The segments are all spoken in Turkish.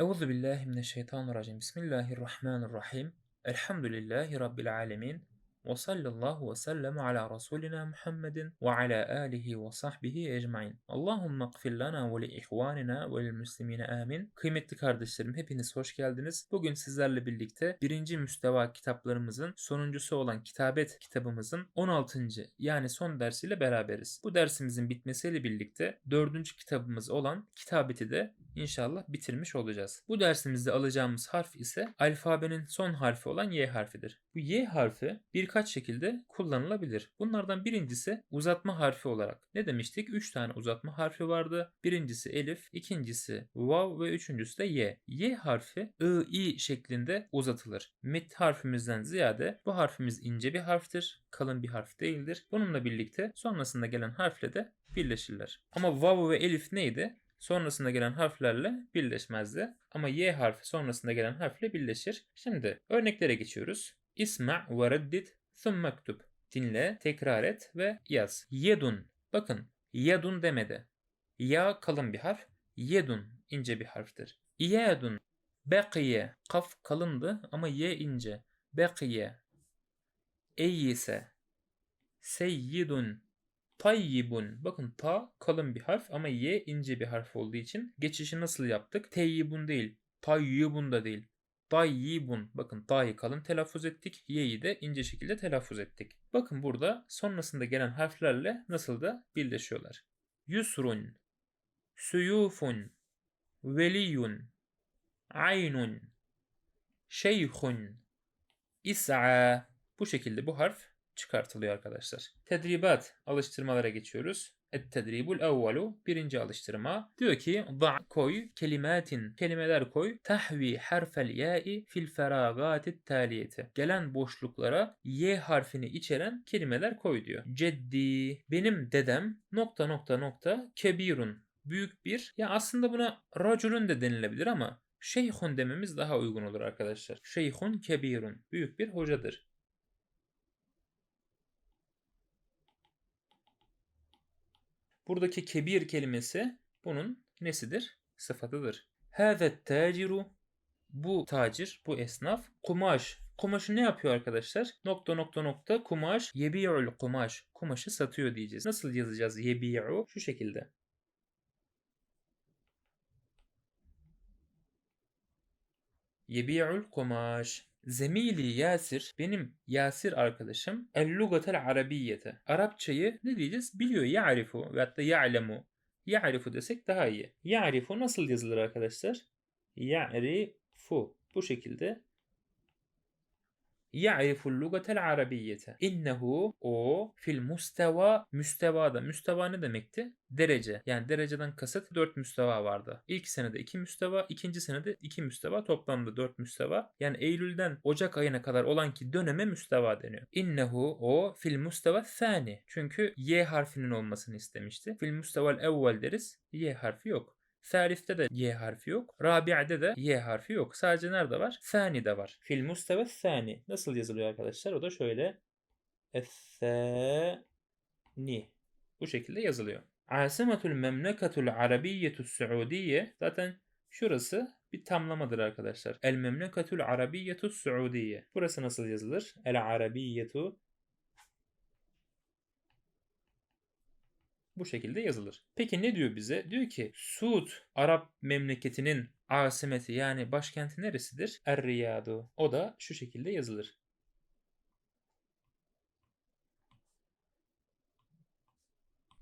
Euzu billahi mineşşeytanirracim. Bismillahirrahmanirrahim. Elhamdülillahi rabbil alamin. Ve sallallahu ve sellem ala Resulina Muhammedin ve ala alihi ve sahbihi ecmain. Allahümme gfir lana ve li ihvanina ve lil müslimine amin. Kıymetli kardeşlerim hepiniz hoş geldiniz. Bugün sizlerle birlikte birinci müsteva kitaplarımızın sonuncusu olan kitabet kitabımızın 16. yani son dersiyle beraberiz. Bu dersimizin bitmesiyle birlikte dördüncü kitabımız olan kitabeti de inşallah bitirmiş olacağız. Bu dersimizde alacağımız harf ise alfabenin son harfi olan Y harfidir. Bu Y harfi birkaç şekilde kullanılabilir. Bunlardan birincisi uzatma harfi olarak. Ne demiştik? 3 tane uzatma harfi vardı. Birincisi elif, ikincisi vav ve üçüncüsü de Y. Y harfi I, I şeklinde uzatılır. Mit harfimizden ziyade bu harfimiz ince bir harftir. Kalın bir harf değildir. Bununla birlikte sonrasında gelen harfle de birleşirler. Ama vav ve elif neydi? Sonrasında gelen harflerle birleşmezdi. Ama Y harfi sonrasında gelen harfle birleşir. Şimdi örneklere geçiyoruz. İsma ve reddit thumma mektub. Dinle, tekrar et ve yaz. Yedun. Bakın yedun demedi. Ya kalın bir harf. Yedun ince bir harftir. Yedun. Bekiye. Kaf kalındı ama ye ince. Bekiye. Eyyise. Seyyidun. Tayyibun. Bakın ta kalın bir harf ama ye ince bir harf olduğu için geçişi nasıl yaptık? Teyyibun değil. Tayyibun da değil. Tayyibun. Bakın ta'yı kalın telaffuz ettik. Y'yi de ince şekilde telaffuz ettik. Bakın burada sonrasında gelen harflerle nasıl da birleşiyorlar. Yusrun. Suyufun. Veliyun. Aynun. Şeyhun. İs'a. Bu şekilde bu harf çıkartılıyor arkadaşlar. Tedribat alıştırmalara geçiyoruz. Et-tedribul evvelu birinci alıştırma. Diyor ki da koy kelimatin kelimeler koy tahvi harfel ya'i fil feragatit taliyeti. Gelen boşluklara y harfini içeren kelimeler koy diyor. Ceddi benim dedem nokta nokta nokta kebirun büyük bir ya aslında buna raculun de denilebilir ama şeyhun dememiz daha uygun olur arkadaşlar. Şeyhun kebirun büyük bir hocadır. Buradaki kebir kelimesi bunun nesidir? Sıfatıdır. Hâvet taciru bu tacir, bu esnaf kumaş. Kumaşı ne yapıyor arkadaşlar? Nokta nokta nokta kumaş yebi'ul kumaş. Kumaşı satıyor diyeceğiz. Nasıl yazacağız yebi'u? Şu şekilde. Yebi'ul kumaş. Zemili Yasir benim Yasir arkadaşım el lugatel arabiyete. Arapçayı ne diyeceğiz? Biliyor ya'rifu ve hatta ya'lemu. Ya'rifu desek daha iyi. Ya'rifu nasıl yazılır arkadaşlar? Ya'rifu. Bu şekilde Ya'riful lugatel arabiyyete. İnnehu o fil musteva müstevada. Müsteva ne demekti? Derece. Yani dereceden kasıt 4 müsteva vardı. İlk senede 2 müsteva, ikinci senede 2 müsteva, toplamda 4 müsteva. Yani Eylül'den Ocak ayına kadar olan ki döneme müsteva deniyor. İnnehu o fil musteva thani. Çünkü Y harfinin olmasını istemişti. Fil mustevel evvel deriz. Y harfi yok. Salifte de Y harfi yok. Rabi'de de Y harfi yok. Sadece nerede var? de var. Fil musteve sani. Nasıl yazılıyor arkadaşlar? O da şöyle. Ethani. Bu şekilde yazılıyor. Asimatul memlekatul arabiyyetu suudiye. Zaten şurası bir tamlamadır arkadaşlar. El memlekatul arabiyyetu suudiye. Burası nasıl yazılır? El arabiyyetu bu şekilde yazılır. Peki ne diyor bize? Diyor ki Suud Arap memleketinin asimeti yani başkenti neresidir? Er-Riyadu. O da şu şekilde yazılır.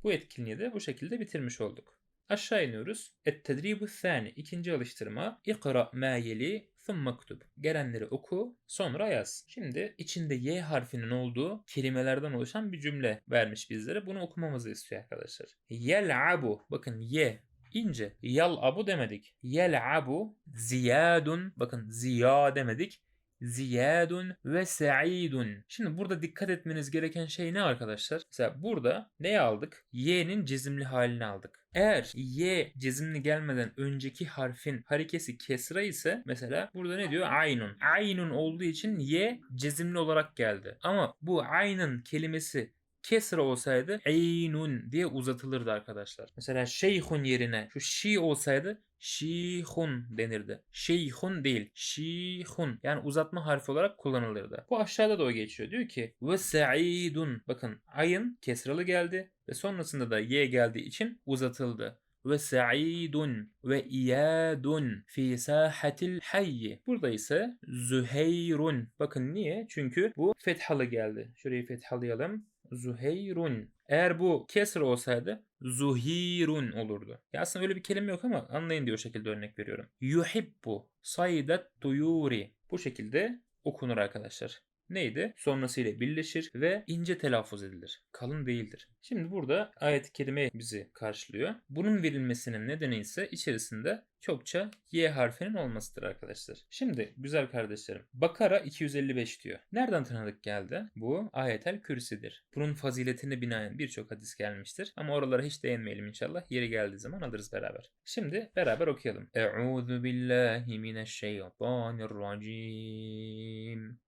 Bu etkinliği de bu şekilde bitirmiş olduk. Aşağı iniyoruz. Et-tedribu thani. ikinci alıştırma. İkra ma yeli thumma kutub. Gelenleri oku sonra yaz. Şimdi içinde Y harfinin olduğu kelimelerden oluşan bir cümle vermiş bizlere. Bunu okumamızı istiyor arkadaşlar. Yel'abu. Bakın Y ince. Yal abu demedik. Yel abu ziyadun. Bakın ziya demedik. Ziyadun ve sa'idun. Şimdi burada dikkat etmeniz gereken şey ne arkadaşlar? Mesela burada ne aldık? Y'nin cezimli halini aldık. Eğer Y cezimli gelmeden önceki harfin harekesi kesra ise mesela burada ne diyor? Aynun. Aynun olduğu için Y cezimli olarak geldi. Ama bu aynın kelimesi kesra olsaydı eynun diye uzatılırdı arkadaşlar. Mesela şeyhun yerine şu şi olsaydı şihun denirdi. Şeyhun değil, şihun. Yani uzatma harfi olarak kullanılırdı. Bu aşağıda da o geçiyor. Diyor ki ve sa'idun. Bakın ayın kesralı geldi ve sonrasında da ye geldiği için uzatıldı ve sa'idun ve iyadun fi sahatil hayy. Burada ise Züheyrun. Bakın niye? Çünkü bu fethalı geldi. Şurayı fethalayalım. Züheyrun. Eğer bu kesr olsaydı zuhirun olurdu. Ya aslında öyle bir kelime yok ama anlayın diye o şekilde örnek veriyorum. Yuhibbu saydat tuyuri. Bu şekilde okunur arkadaşlar neydi? Sonrasıyla birleşir ve ince telaffuz edilir. Kalın değildir. Şimdi burada ayet-i kerime bizi karşılıyor. Bunun verilmesinin nedeni ise içerisinde çokça Y harfinin olmasıdır arkadaşlar. Şimdi güzel kardeşlerim Bakara 255 diyor. Nereden tanıdık geldi? Bu ayetel kürsidir. Bunun faziletine binaen birçok hadis gelmiştir. Ama oralara hiç değinmeyelim inşallah. Yeri geldiği zaman alırız beraber. Şimdi beraber okuyalım. Euzu billahi mineşşeytanirracim.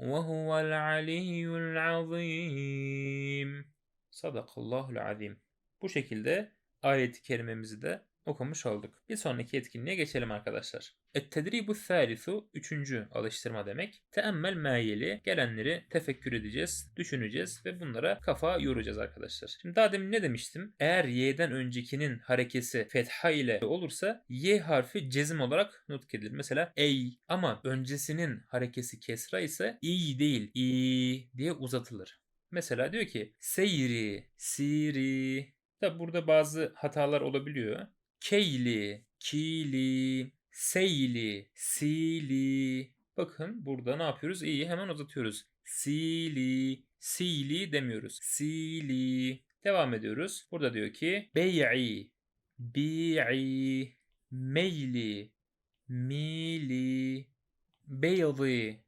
وهو العلي العظيم Sadakallahul azim. Bu şekilde ayet-i kerimemizi de okumuş olduk. Bir sonraki etkinliğe geçelim arkadaşlar. Et-tedribu thalithu üçüncü alıştırma demek. Teemmel mayeli gelenleri tefekkür edeceğiz, düşüneceğiz ve bunlara kafa yoracağız arkadaşlar. Şimdi daha demin ne demiştim? Eğer y'den öncekinin harekesi fetha ile olursa y harfi cezim olarak nutk edilir. Mesela ey ama öncesinin harekesi kesra ise i değil i diye uzatılır. Mesela diyor ki seyri, siri. Tabi burada bazı hatalar olabiliyor. Keyli, kili, seyli, sili. Bakın burada ne yapıyoruz? İyi hemen uzatıyoruz. Sili, sili demiyoruz. Sili. Devam ediyoruz. Burada diyor ki bey'i, bi'i, meyli, mili, beyzi,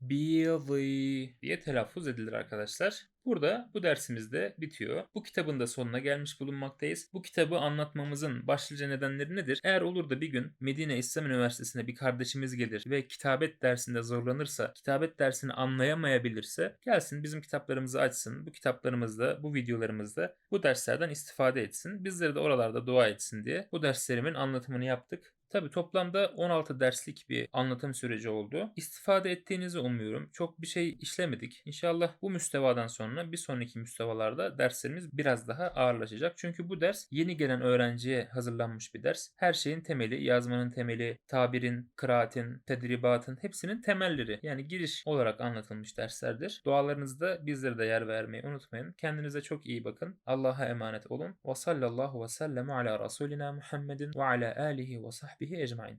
biyzi diye telaffuz edilir arkadaşlar. Burada bu dersimiz de bitiyor. Bu kitabın da sonuna gelmiş bulunmaktayız. Bu kitabı anlatmamızın başlıca nedenleri nedir? Eğer olur da bir gün Medine İslam Üniversitesi'ne bir kardeşimiz gelir ve kitabet dersinde zorlanırsa, kitabet dersini anlayamayabilirse gelsin bizim kitaplarımızı açsın. Bu kitaplarımızda, bu videolarımızda bu derslerden istifade etsin. Bizleri de oralarda dua etsin diye bu derslerimin anlatımını yaptık. Tabi toplamda 16 derslik bir anlatım süreci oldu. İstifade ettiğinizi umuyorum. Çok bir şey işlemedik. İnşallah bu müstevadan sonra bir sonraki müstevalarda derslerimiz biraz daha ağırlaşacak. Çünkü bu ders yeni gelen öğrenciye hazırlanmış bir ders. Her şeyin temeli, yazmanın temeli, tabirin, kıraatin, tedribatın hepsinin temelleri. Yani giriş olarak anlatılmış derslerdir. Dualarınızda bizlere de yer vermeyi unutmayın. Kendinize çok iyi bakın. Allah'a emanet olun. Ve sallallahu ve sellem ala Resulina Muhammedin ve ala alihi ve sahbihi ecmain.